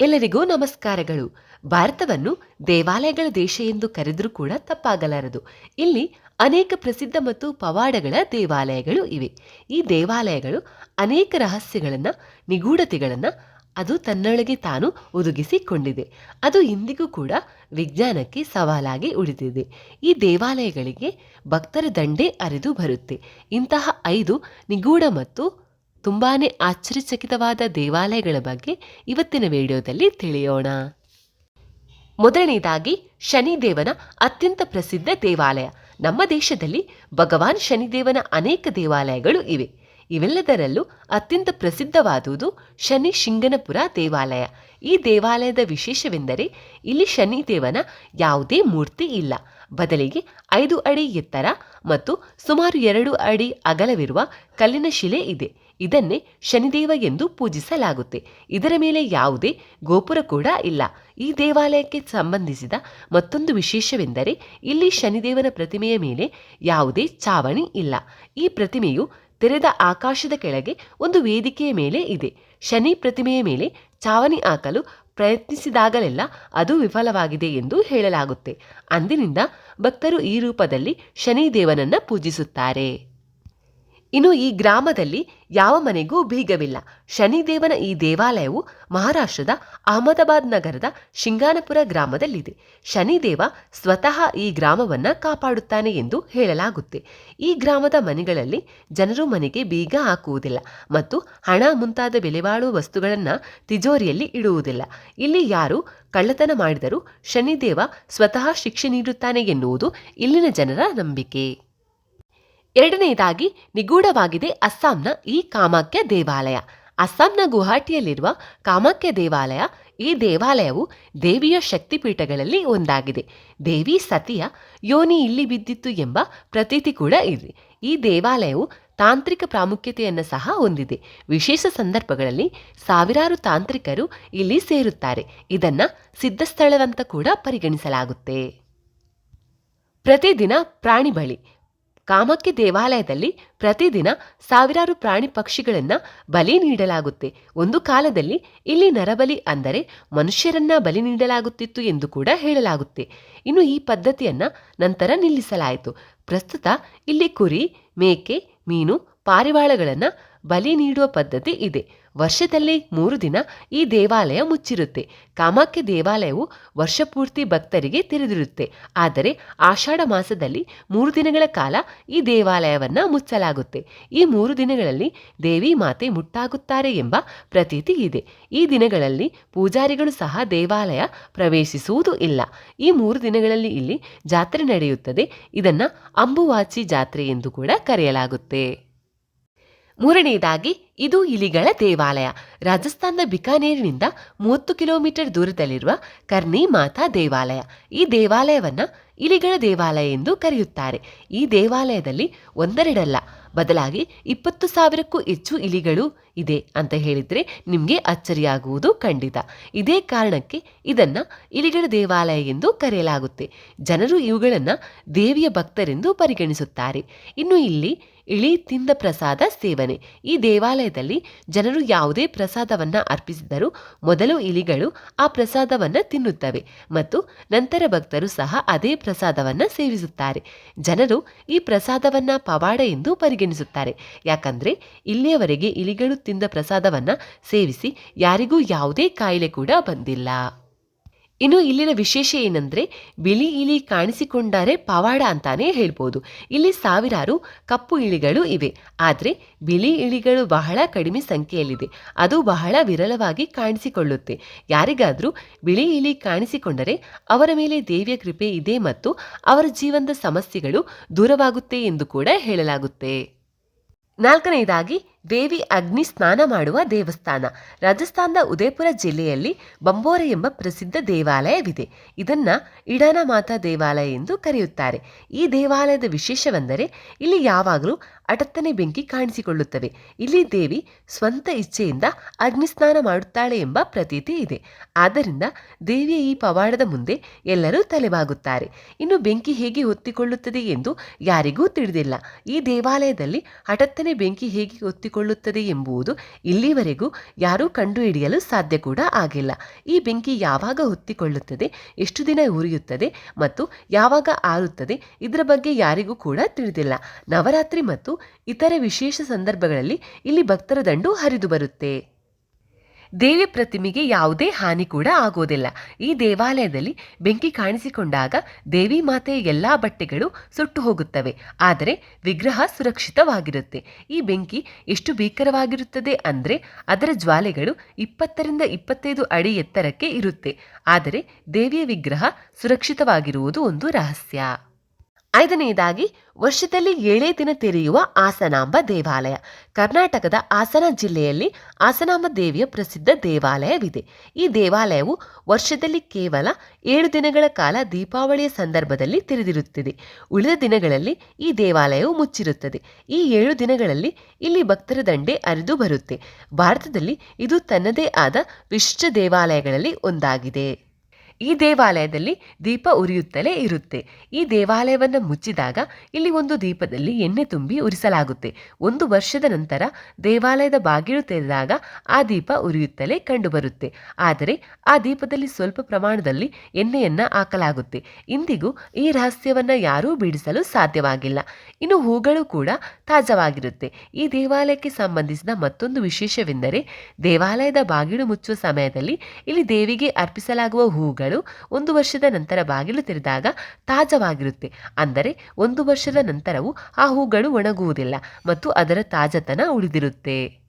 ಎಲ್ಲರಿಗೂ ನಮಸ್ಕಾರಗಳು. ಭಾರತವನ್ನು ದೇವಾಲಯಗಳ ದೇಶ ಎಂದು ಕರೆದರೂ ಕೂಡ ತಪ್ಪಾಗಲಾರದು. ಇಲ್ಲಿ ಅನೇಕ ಪ್ರಸಿದ್ಧ ಮತ್ತು ಪವಾಡಗಳ ದೇವಾಲಯಗಳು ಇವೆ. ಈ ದೇವಾಲಯಗಳು ಅನೇಕ ರಹಸ್ಯಗಳನ್ನು, ನಿಗೂಢತೆಗಳನ್ನು ಅದು ತನ್ನೊಳಗೆ ತಾನು ಒದಗಿಸಿಕೊಂಡಿದೆ. ಅದು ಇಂದಿಗೂ ಕೂಡ ವಿಜ್ಞಾನಕ್ಕೆ ಸವಾಲಾಗಿ ಉಳಿದಿದೆ. ಈ ದೇವಾಲಯಗಳಿಗೆ ಭಕ್ತರ ದಂಡೆ ಅರಿದು ಬರುತ್ತೆ. ಇಂತಹ ಐದು ನಿಗೂಢ ಮತ್ತು ತುಂಬಾನೇ ಆಶ್ಚರ್ಯಚಕಿತವಾದ ದೇವಾಲಯಗಳ ಬಗ್ಗೆ ಇವತ್ತಿನ ವಿಡಿಯೋದಲ್ಲಿ ತಿಳಿಯೋಣ. ಮೊದಲನೇದಾಗಿ, ಶನಿದೇವನ ಅತ್ಯಂತ ಪ್ರಸಿದ್ಧ ದೇವಾಲಯ. ನಮ್ಮ ದೇಶದಲ್ಲಿ ಭಗವಾನ್ ಶನಿದೇವನ ಅನೇಕ ದೇವಾಲಯಗಳು ಇವೆ. ಇವೆಲ್ಲದರಲ್ಲೂ ಅತ್ಯಂತ ಪ್ರಸಿದ್ಧವಾದುದು ಶನಿ ಶಿಂಗನಪುರ ದೇವಾಲಯ. ಈ ದೇವಾಲಯದ ವಿಶೇಷವೆಂದರೆ ಇಲ್ಲಿ ಶನಿದೇವನ ಯಾವುದೇ ಮೂರ್ತಿ ಇಲ್ಲ. ಬದಲಿಗೆ ಐದು ಅಡಿ ಎತ್ತರ ಮತ್ತು ಸುಮಾರು ಎರಡು ಅಡಿ ಅಗಲವಿರುವ ಕಲ್ಲಿನ ಶಿಲೆ ಇದೆ. ಇದನ್ನೇ ಶನಿದೇವ ಎಂದು ಪೂಜಿಸಲಾಗುತ್ತೆ. ಇದರ ಮೇಲೆ ಯಾವುದೇ ಗೋಪುರ ಕೂಡ ಇಲ್ಲ. ಈ ದೇವಾಲಯಕ್ಕೆ ಸಂಬಂಧಿಸಿದ ಮತ್ತೊಂದು ವಿಶೇಷವೆಂದರೆ ಇಲ್ಲಿ ಶನಿದೇವನ ಪ್ರತಿಮೆಯ ಮೇಲೆ ಯಾವುದೇ ಚಾವಣಿ ಇಲ್ಲ. ಈ ಪ್ರತಿಮೆಯು ತೆರೆದ ಆಕಾಶದ ಕೆಳಗೆ ಒಂದು ವೇದಿಕೆಯ ಮೇಲೆ ಇದೆ. ಶನಿ ಪ್ರತಿಮೆಯ ಮೇಲೆ ಚಾವಣಿ ಹಾಕಲು ಪ್ರಯತ್ನಿಸಿದಾಗಲೆಲ್ಲ ಅದು ವಿಫಲವಾಗಿದೆ ಎಂದು ಹೇಳಲಾಗುತ್ತೆ. ಅಂದಿನಿಂದ ಭಕ್ತರು ಈ ರೂಪದಲ್ಲಿ ಶನಿದೇವನನ್ನ ಪೂಜಿಸುತ್ತಾರೆ. ಇನ್ನು ಈ ಗ್ರಾಮದಲ್ಲಿ ಯಾವ ಮನೆಗೂ ಬೀಗವಿಲ್ಲ. ಶನಿದೇವನ ಈ ದೇವಾಲಯವು ಮಹಾರಾಷ್ಟ್ರದ ಅಹಮದಾಬಾದ್ ನಗರದ ಶಿಂಗಾನಪುರ ಗ್ರಾಮದಲ್ಲಿದೆ. ಶನಿದೇವ ಸ್ವತಃ ಈ ಗ್ರಾಮವನ್ನು ಕಾಪಾಡುತ್ತಾನೆ ಎಂದು ಹೇಳಲಾಗುತ್ತೆ. ಈ ಗ್ರಾಮದ ಮನೆಗಳಲ್ಲಿ ಜನರು ಮನೆಗೆ ಬೀಗ ಹಾಕುವುದಿಲ್ಲ ಮತ್ತು ಹಣ ಮುಂತಾದ ಬೆಲೆಬಾಳುವ ವಸ್ತುಗಳನ್ನು ತಿಜೋರಿಯಲ್ಲಿ ಇಡುವುದಿಲ್ಲ. ಇಲ್ಲಿ ಯಾರು ಕಳ್ಳತನ ಮಾಡಿದರೂ ಶನಿದೇವ ಸ್ವತಃ ಶಿಕ್ಷೆ ನೀಡುತ್ತಾನೆ ಎನ್ನುವುದು ಇಲ್ಲಿನ ಜನರ ನಂಬಿಕೆ. ಎರಡನೆಯದಾಗಿ ನಿಗೂಢವಾಗಿದೆ ಅಸ್ಸಾಂನ ಈ ಕಾಮಾಖ್ಯ ದೇವಾಲಯ. ಅಸ್ಸಾಂನ ಗುವಾಹಟಿಯಲ್ಲಿರುವ ಕಾಮಾಖ್ಯ ದೇವಾಲಯ, ಈ ದೇವಾಲಯವು ದೇವಿಯ ಶಕ್ತಿಪೀಠಗಳಲ್ಲಿ ಒಂದಾಗಿದೆ. ದೇವಿ ಸತಿಯ ಯೋನಿ ಇಲ್ಲಿ ಬಿದ್ದಿತ್ತು ಎಂಬ ಪ್ರತೀತಿ ಕೂಡ ಇದೆ. ಈ ದೇವಾಲಯವು ತಾಂತ್ರಿಕ ಪ್ರಾಮುಖ್ಯತೆಯನ್ನು ಸಹ ಹೊಂದಿದೆ. ವಿಶೇಷ ಸಂದರ್ಭಗಳಲ್ಲಿ ಸಾವಿರಾರು ತಾಂತ್ರಿಕರು ಇಲ್ಲಿ ಸೇರುತ್ತಾರೆ. ಇದನ್ನ ಸಿದ್ಧಸ್ಥಳವಂತ ಕೂಡ ಪರಿಗಣಿಸಲಾಗುತ್ತೆ. ಪ್ರತಿದಿನ ಪ್ರಾಣಿ ಬಳಿ ಕಾಮಕ್ಕೆ ದೇವಾಲಯದಲ್ಲಿ ಪ್ರತಿದಿನ ಸಾವಿರಾರು ಪ್ರಾಣಿ ಪಕ್ಷಿಗಳನ್ನ ಬಲಿ ನೀಡಲಾಗುತ್ತೆ. ಒಂದು ಕಾಲದಲ್ಲಿ ಇಲ್ಲಿ ನರಬಲಿ ಅಂದರೆ ಮನುಷ್ಯರನ್ನ ಬಲಿ ನೀಡಲಾಗುತ್ತಿತ್ತು ಎಂದು ಕೂಡ ಹೇಳಲಾಗುತ್ತೆ. ಇನ್ನು ಈ ಪದ್ಧತಿಯನ್ನ ನಂತರ ನಿಲ್ಲಿಸಲಾಯಿತು. ಪ್ರಸ್ತುತ ಇಲ್ಲಿ ಕುರಿ, ಮೇಕೆ, ಮೀನು, ಪಾರಿವಾಳಗಳನ್ನು ಬಲಿ ನೀಡುವ ಪದ್ಧತಿ ಇದೆ. ವರ್ಷದಲ್ಲಿ ಮೂರು ದಿನ ಈ ದೇವಾಲಯ ಮುಚ್ಚಿರುತ್ತೆ. ಕಾಮಾಖ್ಯ ದೇವಾಲಯವು ವರ್ಷಪೂರ್ತಿ ಭಕ್ತರಿಗೆ ತೆರೆದಿರುತ್ತೆ. ಆದರೆ ಆಷಾಢ ಮಾಸದಲ್ಲಿ ಮೂರು ದಿನಗಳ ಕಾಲ ಈ ದೇವಾಲಯವನ್ನು ಮುಚ್ಚಲಾಗುತ್ತೆ. ಈ ಮೂರು ದಿನಗಳಲ್ಲಿ ದೇವಿ ಮಾತೆ ಮುಟ್ಟಾಗುತ್ತಾರೆ ಎಂಬ ಪ್ರತೀತಿ ಇದೆ. ಈ ದಿನಗಳಲ್ಲಿ ಪೂಜಾರಿಗಳು ಸಹ ದೇವಾಲಯ ಪ್ರವೇಶಿಸುವುದು ಇಲ್ಲ. ಈ ಮೂರು ದಿನಗಳಲ್ಲಿ ಇಲ್ಲಿ ಜಾತ್ರೆ ನಡೆಯುತ್ತದೆ. ಇದನ್ನು ಅಂಬುವಾಚಿ ಜಾತ್ರೆ ಎಂದು ಕೂಡ ಕರೆಯಲಾಗುತ್ತೆ. ಮೂರನೆಯದಾಗಿ ಇದು ಇಲಿಗಳ ದೇವಾಲಯ. ರಾಜಸ್ಥಾನದ ಬಿಕಾನೇರಿನಿಂದ ಮೂವತ್ತು ಕಿಲೋಮೀಟರ್ ದೂರದಲ್ಲಿರುವ ಕರ್ನಿ ಮಾತಾ ದೇವಾಲಯ. ಈ ದೇವಾಲಯವನ್ನ ಇಲಿಗಳ ದೇವಾಲಯ ಎಂದು ಕರೆಯುತ್ತಾರೆ. ಈ ದೇವಾಲಯದಲ್ಲಿ ಒಂದೆರಡಲ್ಲ, ಬದಲಾಗಿ ಇಪ್ಪತ್ತು ಸಾವಿರಕ್ಕೂ ಹೆಚ್ಚು ಇಲಿಗಳು ಇದೆ ಅಂತ ಹೇಳಿದರೆ ನಿಮಗೆ ಅಚ್ಚರಿಯಾಗುವುದು ಖಂಡಿತ. ಇದೇ ಕಾರಣಕ್ಕೆ ಇದನ್ನು ಇಲಿಗಳ ದೇವಾಲಯ ಎಂದು ಕರೆಯಲಾಗುತ್ತೆ. ಜನರು ಇವುಗಳನ್ನು ದೇವಿಯ ಭಕ್ತರೆಂದು ಪರಿಗಣಿಸುತ್ತಾರೆ. ಇನ್ನು ಇಲ್ಲಿ ಇಳಿ ತಿಂದ ಪ್ರಸಾದ ಸೇವನೆ. ಈ ದೇವಾಲಯದಲ್ಲಿ ಜನರು ಯಾವುದೇ ಪ್ರಸಾದವನ್ನು ಅರ್ಪಿಸಿದರೂ ಮೊದಲು ಇಲಿಗಳು ಆ ಪ್ರಸಾದವನ್ನು ತಿನ್ನುತ್ತವೆ ಮತ್ತು ನಂತರ ಭಕ್ತರು ಸಹ ಅದೇ ಪ್ರಸಾದವನ್ನು ಸೇವಿಸುತ್ತಾರೆ. ಜನರು ಈ ಪ್ರಸಾದವನ್ನು ಪವಾಡ ಎಂದು ಪರಿಗಣಿಸುತ್ತಾರೆ. ಯಾಕಂದರೆ ಇಲ್ಲಿಯವರೆಗೆ ಇಲಿಗಳು ತಿಂದ ಪ್ರಸಾದವನ್ನು ಸೇವಿಸಿ ಯಾರಿಗೂ ಯಾವುದೇ ಕಾಯಿಲೆ ಕೂಡ ಬಂದಿಲ್ಲ. ಇನ್ನು ಇಲ್ಲಿನ ವಿಶೇಷ ಏನಂದ್ರೆ, ಬಿಳಿ ಇಲಿ ಕಾಣಿಸಿಕೊಂಡರೆ ಪವಾಡ ಅಂತಾನೆ ಹೇಳ್ಬೋದು. ಇಲ್ಲಿ ಸಾವಿರಾರು ಕಪ್ಪು ಇಳಿಗಳು ಇವೆ. ಆದರೆ, ಬಿಳಿ ಇಳಿಗಳು ಬಹಳ ಕಡಿಮೆ ಸಂಖ್ಯೆಯಲ್ಲಿದೆ. ಅದು ಬಹಳ ವಿರಳವಾಗಿ ಕಾಣಿಸಿಕೊಳ್ಳುತ್ತೆ. ಯಾರಿಗಾದರೂ ಬಿಳಿ ಇಲಿ ಕಾಣಿಸಿಕೊಂಡರೆ ಅವರ ಮೇಲೆ ದೇವಿಯ ಕೃಪೆ ಇದೆ ಮತ್ತು ಅವರ ಜೀವನದ ಸಮಸ್ಯೆಗಳು ದೂರವಾಗುತ್ತೆ ಎಂದು ಕೂಡ ಹೇಳಲಾಗುತ್ತೆ. ನಾಲ್ಕನೆಯದಾಗಿ ದೇವಿ ಅಗ್ನಿ ಸ್ನಾನ ಮಾಡುವ ದೇವಸ್ಥಾನ. ರಾಜಸ್ಥಾನದ ಉದಯಪುರ ಜಿಲ್ಲೆಯಲ್ಲಿ ಬಂಬೋರ ಎಂಬ ಪ್ರಸಿದ್ಧ ದೇವಾಲಯವಿದೆ. ಇದನ್ನ ಇಡಾನ ಮಾತಾ ದೇವಾಲಯ ಎಂದು ಕರೆಯುತ್ತಾರೆ. ಈ ದೇವಾಲಯದ ವಿಶೇಷವೆಂದರೆ ಇಲ್ಲಿ ಯಾವಾಗಲೂ ಅಟತ್ತನೆ ಬೆಂಕಿ ಕಾಣಿಸಿಕೊಳ್ಳುತ್ತವೆ. ಇಲ್ಲಿ ದೇವಿ ಸ್ವಂತ ಇಚ್ಛೆಯಿಂದ ಅಗ್ನಿಸ್ನಾನ ಮಾಡುತ್ತಾಳೆ ಎಂಬ ಪ್ರತೀತಿ ಇದೆ. ಆದ್ದರಿಂದ ದೇವಿಯ ಈ ಪವಾಡದ ಮುಂದೆ ಎಲ್ಲರೂ ತಲೆಬಾಗುತ್ತಾರೆ. ಇನ್ನು ಬೆಂಕಿ ಹೇಗೆ ಹೊತ್ತಿಕೊಳ್ಳುತ್ತದೆ ಎಂದು ಯಾರಿಗೂ ತಿಳಿದಿಲ್ಲ. ಈ ದೇವಾಲಯದಲ್ಲಿ ಹಠತ್ತನೆ ಬೆಂಕಿ ಹೇಗೆ ಹೊತ್ತಿಕೊಳ್ಳುತ್ತದೆ ಹೊತ್ತಿಕೊಳ್ಳುತ್ತದೆ ಎಂಬುದು ಇಲ್ಲಿವರೆಗೂ ಯಾರೂ ಕಂಡುಹಿಡಿಯಲು ಸಾಧ್ಯ ಕೂಡ ಆಗಿಲ್ಲ. ಈ ಬೆಂಕಿ ಯಾವಾಗ ಹೊತ್ತಿಕೊಳ್ಳುತ್ತದೆ, ಎಷ್ಟು ದಿನ ಉರಿಯುತ್ತದೆ ಮತ್ತು ಯಾವಾಗ ಆರುತ್ತದೆ, ಇದರ ಬಗ್ಗೆ ಯಾರಿಗೂ ಕೂಡ ತಿಳಿದಿಲ್ಲ. ನವರಾತ್ರಿ ಮತ್ತು ಇತರ ವಿಶೇಷ ಸಂದರ್ಭಗಳಲ್ಲಿ ಇಲ್ಲಿ ಭಕ್ತರ ದಂಡು ಹರಿದು ಬರುತ್ತೆ. ದೇವಿ ಪ್ರತಿಮೆಗೆ ಯಾವುದೇ ಹಾನಿ ಕೂಡ ಆಗೋದಿಲ್ಲ. ಈ ದೇವಾಲಯದಲ್ಲಿ ಬೆಂಕಿ ಕಾಣಿಸಿಕೊಂಡಾಗ ದೇವಿ ಮಾತೆಯ ಎಲ್ಲಾ ಬಟ್ಟೆಗಳು ಸುಟ್ಟು ಹೋಗುತ್ತವೆ. ಆದರೆ ವಿಗ್ರಹ ಸುರಕ್ಷಿತವಾಗಿರುತ್ತೆ. ಈ ಬೆಂಕಿ ಎಷ್ಟು ಭೀಕರವಾಗಿರುತ್ತದೆ ಅಂದರೆ ಅದರ ಜ್ವಾಲೆಗಳು ಇಪ್ಪತ್ತರಿಂದ ಇಪ್ಪತ್ತೈದು ಅಡಿ ಎತ್ತರಕ್ಕೆ ಇರುತ್ತೆ. ಆದರೆ ದೇವಿಯ ವಿಗ್ರಹ ಸುರಕ್ಷಿತವಾಗಿರುವುದು ಒಂದು ರಹಸ್ಯ. ಐದನೆಯದಾಗಿ, ವರ್ಷದಲ್ಲಿ ಏಳೇ ದಿನ ತೆರೆಯುವ ಆಸನಾಂಬ ದೇವಾಲಯ. ಕರ್ನಾಟಕದ ಹಾಸನ ಜಿಲ್ಲೆಯಲ್ಲಿ ಆಸನಾಂಬ ದೇವಿಯ ಪ್ರಸಿದ್ಧ ದೇವಾಲಯವಿದೆ. ಈ ದೇವಾಲಯವು ವರ್ಷದಲ್ಲಿ ಕೇವಲ ಏಳು ದಿನಗಳ ಕಾಲ ದೀಪಾವಳಿಯ ಸಂದರ್ಭದಲ್ಲಿ ತೆರೆದಿರುತ್ತದೆ. ಉಳಿದ ದಿನಗಳಲ್ಲಿ ಈ ದೇವಾಲಯವು ಮುಚ್ಚಿರುತ್ತದೆ. ಈ ಏಳು ದಿನಗಳಲ್ಲಿ ಇಲ್ಲಿ ಭಕ್ತರ ದಂಡೆ ಹರಿದು ಬರುತ್ತೆ. ಭಾರತದಲ್ಲಿ ಇದು ತನ್ನದೇ ಆದ ವಿಶಿಷ್ಟ ದೇವಾಲಯಗಳಲ್ಲಿ ಒಂದಾಗಿದೆ. ಈ ದೇವಾಲಯದಲ್ಲಿ ದೀಪ ಉರಿಯುತ್ತಲೇ ಇರುತ್ತೆ. ಈ ದೇವಾಲಯವನ್ನು ಮುಚ್ಚಿದಾಗ ಇಲ್ಲಿ ಒಂದು ದೀಪದಲ್ಲಿ ಎಣ್ಣೆ ತುಂಬಿ ಉರಿಸಲಾಗುತ್ತೆ. ಒಂದು ವರ್ಷದ ನಂತರ ದೇವಾಲಯದ ಬಾಗಿಲು ತೆರೆದಾಗ ಆ ದೀಪ ಉರಿಯುತ್ತಲೇ ಕಂಡುಬರುತ್ತೆ. ಆದರೆ ಆ ದೀಪದಲ್ಲಿ ಸ್ವಲ್ಪ ಪ್ರಮಾಣದಲ್ಲಿ ಎಣ್ಣೆಯನ್ನು ಹಾಕಲಾಗುತ್ತೆ. ಇಂದಿಗೂ ಈ ರಹಸ್ಯವನ್ನು ಯಾರೂ ಬಿಡಿಸಲು ಸಾಧ್ಯವಾಗಿಲ್ಲ. ಇನ್ನು ಹೂಗಳು ಕೂಡ ತಾಜಾವಾಗಿರುತ್ತೆ. ಈ ದೇವಾಲಯಕ್ಕೆ ಸಂಬಂಧಿಸಿದ ಮತ್ತೊಂದು ವಿಶೇಷವೆಂದರೆ ದೇವಾಲಯದ ಬಾಗಿಲು ಮುಚ್ಚುವ ಸಮಯದಲ್ಲಿ ಇಲ್ಲಿ ದೇವಿಗೆ ಅರ್ಪಿಸಲಾಗುವ ಹೂಗಳು ಒಂದು ವರ್ಷದ ನಂತರ ಬಾಗಿಲು ತೆರೆದಾಗ ತಾಜವಾಗಿರುತ್ತೆ. ಅಂದರೆ ಒಂದು ವರ್ಷದ ನಂತರವೂ ಆ ಹೂಗಳು ಒಣಗುವುದಿಲ್ಲ ಮತ್ತು ಅದರ ತಾಜತನ ಉಳಿದಿರುತ್ತೆ.